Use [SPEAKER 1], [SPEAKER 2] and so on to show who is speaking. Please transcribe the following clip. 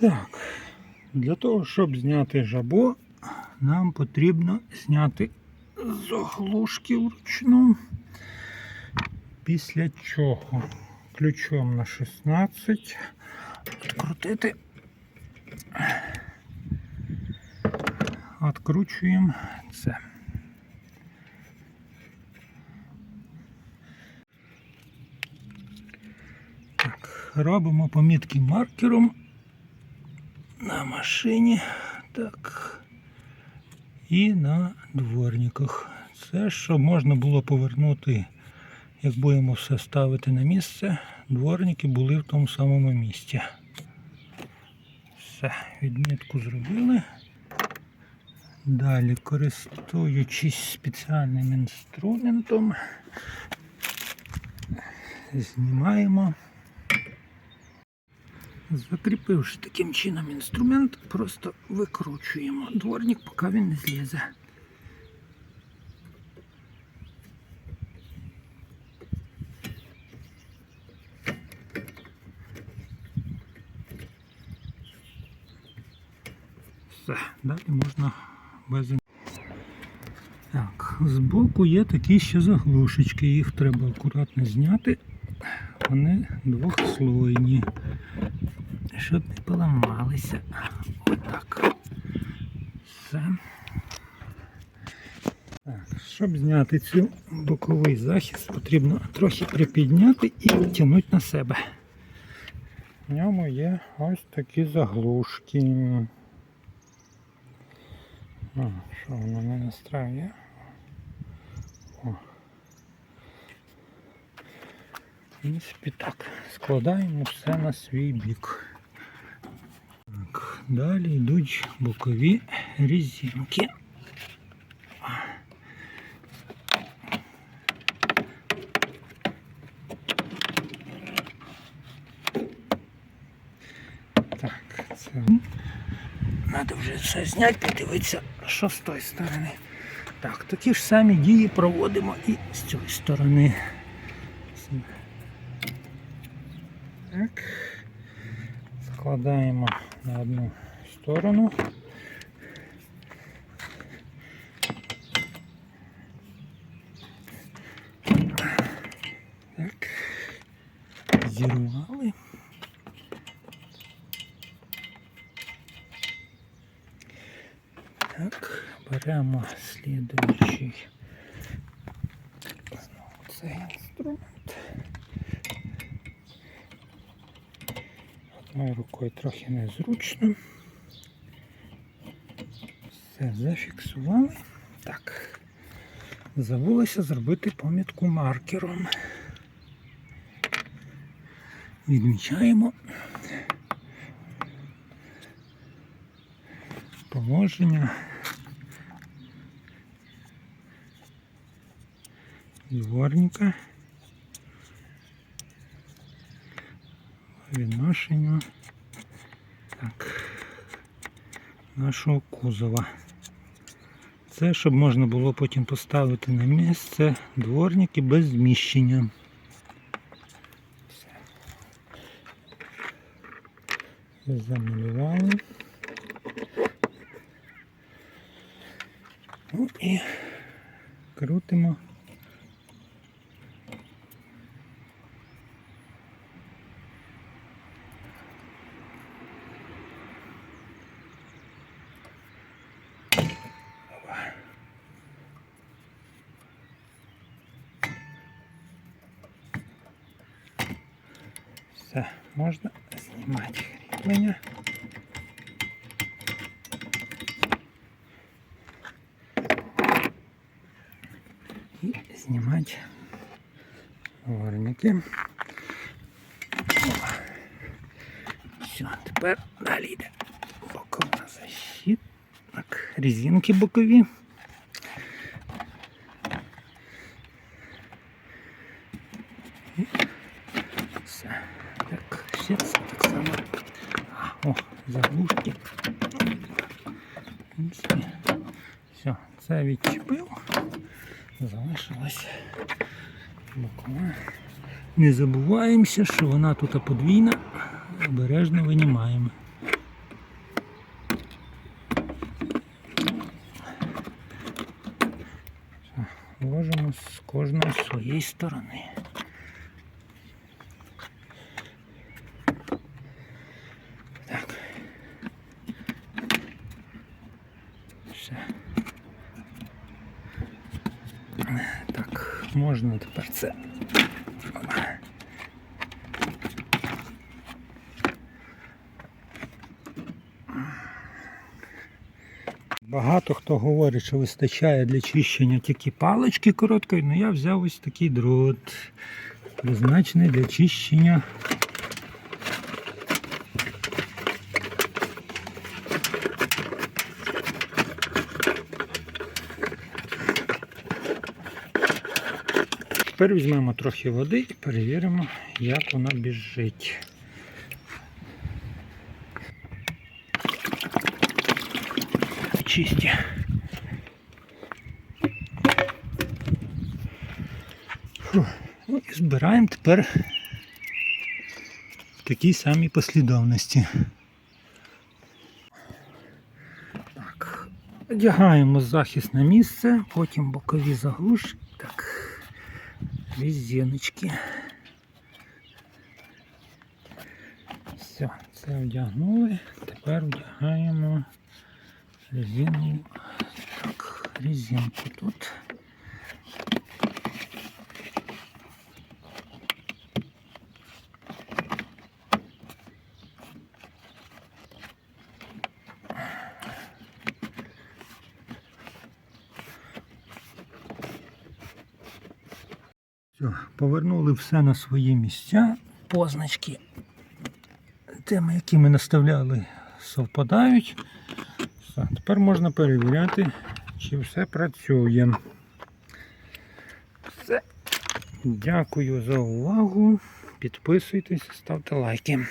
[SPEAKER 1] Так, для того, щоб зняти жабо, нам потрібно зняти заглушки вручну. Після чого ключом на 16 відкрутити. Откручуємо це. Так, робимо помітки маркером на машині. Так. І на дворниках. Це щоб можна було повернути, як будемо все ставити на місце, дворники були в тому самому місці. Все, відмітку зробили. Далі, користуючись спеціальним інструментом, знімаємо. Закріпивши таким чином інструмент, просто викручуємо дворник, поки він не злізе. Все, далі можна без Так, збоку є такі ще заглушечки, їх треба акуратно зняти. Вони двохслойні щоб не поламалися. Отак. Все. Так, щоб зняти цю боковий захист, потрібно трохи припідняти і тягнути на себе. В ньому є ось такі заглушки. О, що воно не настраює? О. Принципі, так. Складаємо все на свій бік. Далі йдуть бокові різинки. Так, це треба вже все зняти, подивитися, що з тої сторони. Так, такі ж самі дії проводимо і з цієї сторони. Так. Складаємо на одну сторону. Так. Зірвали. Так, беремо слідуючий знову цей інструмент. Одною рукою трохи незручно. Все, зафіксували. Так. Забулося зробити помітку маркером. Відмічаємо положення дворника відношенню так, нашого кузова. Це щоб можна було потім поставити на місце дворники без зміщення. Все. Замалювали. Ну і крутимо. Все, можна знімати кріплення. І знімати горники. Все, тепер далі йде бокова защита. Так, Резинки бокові. Все. Так, ще це так само. О, заглушки. В Все, це відчепив. Залишилась бокова. Не забуваємося, що вона тут подвійна. Обережно винімаємо. Кожного з своєї сторони. Так. Все. Так, можна тепер це. Багато хто говорить, що вистачає для чищення тільки палички короткої, але я взяв ось такий дрот, призначений для чищення. Тепер візьмемо трохи води і перевіримо, як вона біжить. Чисті. Фу. І збираємо тепер в такій самій послідовності. Так. Одягаємо захисне місце, потім бокові заглушки. Так. Резиночки. Все, це вдягнули. Тепер вдягаємо резину. Так, резинку тут. Все, повернули все на свої місця. Позначки, теми, які ми наставляли, совпадають. Все, тепер можна перевіряти, чи все працює. Все. Дякую за увагу. Підписуйтесь, ставте лайки.